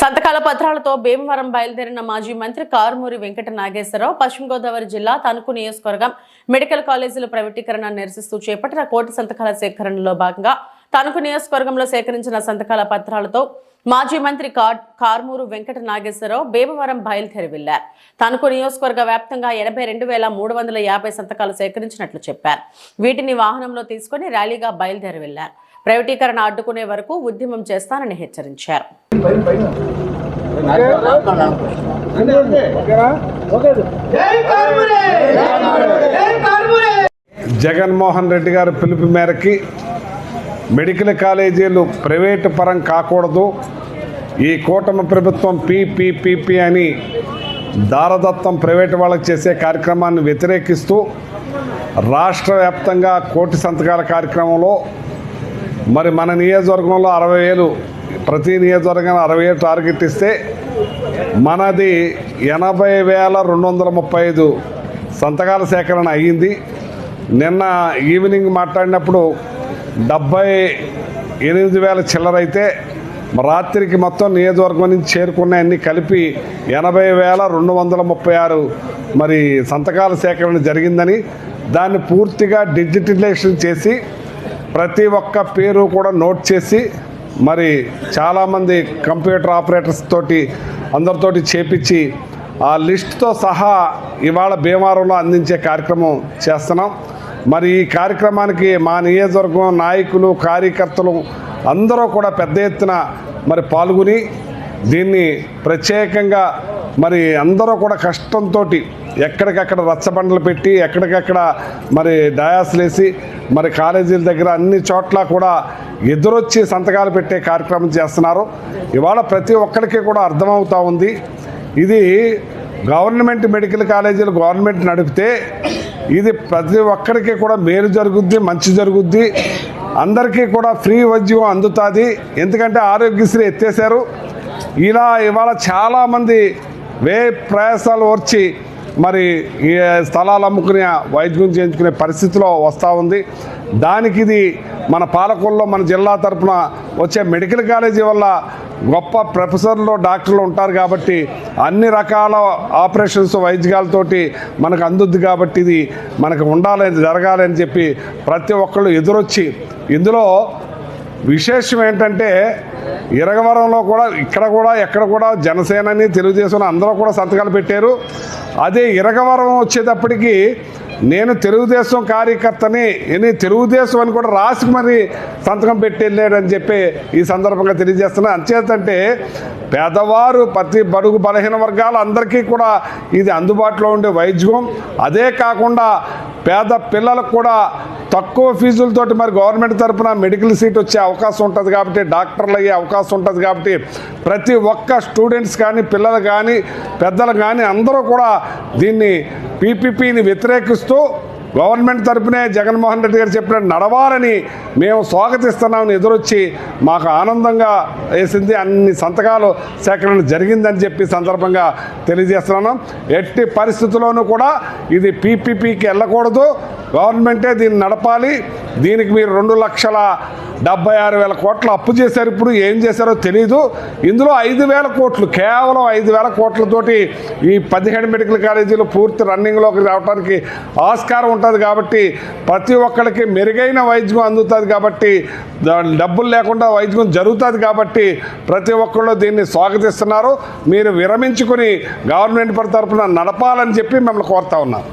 సంతకాల పత్రాలతో భీమవరం బయలుదేరిన మాజీ మంత్రి కారుమూరి వెంకట నాగేశ్వరరావు పశ్చిమ గోదావరి జిల్లా తణుకు నియోజకవర్గం మెడికల్ కాలేజీల ప్రైవేటీకరణ నిరసిస్తూ చేపట్టిన కోటి సంతకాల సేకరణలో భాగంగా తణుకు నియోజకవర్గంలో సేకరించిన సంతకాల పత్రాలతో మాజీ మంత్రి కా- కారుమూరు వెంకట నాగేశ్వరరావు భీమవరం బయలుదేరి వెళ్ళారు తణుకు నియోజకవర్గ వ్యాప్తంగా ఎనభై రెండు వేల మూడు వందల యాభై సంతకాలు సేకరించినట్లు చెప్పారు. వీటిని వాహనంలో తీసుకుని ర్యాలీగా బయలుదేరి వెళ్ళారు ప్రైవేటీకరణ అడ్డుకునే వరకు ఉద్యమం చేస్తానని హెచ్చరించారు. జగన్మోహన్ రెడ్డి గారి పిలుపు మేరకి మెడికల్ కాలేజీలు ప్రైవేటు పరం కాకూడదు. ఈ కూటమి ప్రభుత్వం పీపీపీపీ అని దారదత్తం ప్రైవేటు వాళ్ళకి చేసే కార్యక్రమాన్ని వ్యతిరేకిస్తూ రాష్ట్ర వ్యాప్తంగా కోటి సంతకాల కార్యక్రమంలో మరి మన నియోజకవర్గంలో అరవై వేలు ప్రతి నియోజకవర్గంలో అరవై వేలు టార్గెట్ ఇస్తే మనది ఎనభై వేల రెండు వందల ముప్పై ఐదు సంతకాల సేకరణ అయ్యింది. నిన్న ఈవినింగ్ మాట్లాడినప్పుడు డెబ్బై ఎనిమిది వేల చిల్లరైతే రాత్రికి మొత్తం నియోజకవర్గం నుంచి చేరుకున్న అన్ని కలిపి ఎనభై వేల రెండు వందల ముప్పై ఆరు మరి సంతకాల సేకరణ జరిగిందని దాన్ని పూర్తిగా డిజిటలైజేషన్ చేసి ప్రతి ఒక్క పేరు కూడా నోట్ చేసి మరి చాలామంది కంప్యూటర్ ఆపరేటర్స్ తోటి అందరితోటి చేపించి ఆ లిస్ట్తో సహా ఇవాళ భీమవరంలో అందించే కార్యక్రమం చేస్తున్నాం. మరి ఈ కార్యక్రమానికి మా నియోజకవర్గం నాయకులు కార్యకర్తలు అందరూ కూడా పెద్ద ఎత్తున మరి పాల్గొని దీన్ని ప్రత్యేకంగా మరి అందరూ కూడా కష్టంతో ఎక్కడికక్కడ రచ్చబండలు పెట్టి ఎక్కడికక్కడ మరి డయాస్లేసి మరి కాలేజీల దగ్గర అన్ని చోట్ల కూడా ఎదురొచ్చి సంతకాలు పెట్టే కార్యక్రమం చేస్తున్నారు. ఇవాళ ప్రతి ఒక్కరికి కూడా అర్థమవుతూ ఉంది. ఇది గవర్నమెంట్ మెడికల్ కాలేజీలు గవర్నమెంట్ నడిపితే ఇది ప్రతి ఒక్కరికి కూడా మేలు జరుగుద్ది మంచి జరుగుద్ది. అందరికీ కూడా ఫ్రీ వైద్యం అందుతుంది. ఎందుకంటే ఆరోగ్యశ్రీ ఎత్తేసారు ఇలా ఇవాళ చాలామంది వే ప్రయాసాలు వచ్చి మరి ఈ స్థలాలు అమ్ముకునే వైద్యం చేయించుకునే పరిస్థితిలో వస్తూ ఉంది. దానికి ఇది మన పాలకుల్లో మన జిల్లా తరపున వచ్చే మెడికల్ కాలేజీ వల్ల గొప్ప ప్రొఫెసర్లు డాక్టర్లు ఉంటారు కాబట్టి అన్ని రకాల ఆపరేషన్స్ వైద్యాలతోటి మనకు అందుద్ది కాబట్టి ఇది మనకు ఉండాలని జరగాలని చెప్పి ప్రతి ఒక్కళ్ళు ఎదురొచ్చి ఇందులో విశేషం ఏంటంటే ఇరగవరంలో కూడా ఇక్కడ కూడా ఎక్కడ కూడా జనసేనని తెలుగుదేశం అందరూ కూడా సంతకాలు పెట్టారు. అదే ఇరగవరం వచ్చేటప్పటికి నేను తెలుగుదేశం కార్యకర్తని ఎన్ని తెలుగుదేశం అని కూడా రాసి మరి సంతకం పెట్టి వెళ్ళాడని చెప్పి ఈ సందర్భంగా తెలియజేస్తున్నా. అంచేతంటే పేదవారు ప్రతి బడుగు బలహీన వర్గాలు అందరికీ కూడా ఇది అందుబాటులో ఉండే వైద్యం. అదే కాకుండా పేద పిల్లలకు కూడా తక్కువ ఫీజులతోటి మరి గవర్నమెంట్ తరపున మెడికల్ సీట్ వచ్చే అవకాశం ఉంటుంది కాబట్టి డాక్టర్లు అయ్యే అవకాశం ఉంటుంది కాబట్టి ప్రతి ఒక్క స్టూడెంట్స్ కానీ పిల్లలు కానీ పెద్దలు కానీ అందరూ కూడా దీన్ని పీపీపీని వ్యతిరేకిస్తూ గవర్నమెంట్ తరపునే జగన్మోహన్ రెడ్డి గారు చెప్పినట్టు నడవాలని మేము స్వాగతిస్తున్నామని ఎదురొచ్చి మాకు ఆనందంగా వేసింది. అన్ని సంతకాలు సేకరణ జరిగిందని చెప్పి సందర్భంగా తెలియజేస్తున్నాను. ఎట్టి పరిస్థితుల్లోనూ కూడా ఇది పీపీపీకి వెళ్ళకూడదు. గవర్నమెంటే దీన్ని నడపాలి. దీనికి మీరు రెండు లక్షల డెబ్బై ఆరు వేల కోట్లు అప్పు చేశారు. ఇప్పుడు ఏం చేశారో తెలియదు ఇందులో ఐదు వేల కోట్లు కేవలం ఐదు వేల కోట్లతోటి ఈ పదిహేడు మెడికల్ కాలేజీలు పూర్తి రన్నింగ్లోకి రావడానికి ఆస్కారం ఉంటుంది కాబట్టి ప్రతి ఒక్కరికి మెరుగైన వైద్యం అందుతుంది కాబట్టి డబ్బులు లేకుండా వైద్యం జరుగుతుంది కాబట్టి ప్రతి ఒక్కళ్ళు దీన్ని స్వాగతిస్తున్నారు. మీరు విరమించుకుని గవర్నమెంట్ తరఫున నడపాలని చెప్పి మిమ్మల్ని కోరుతా ఉన్నాం.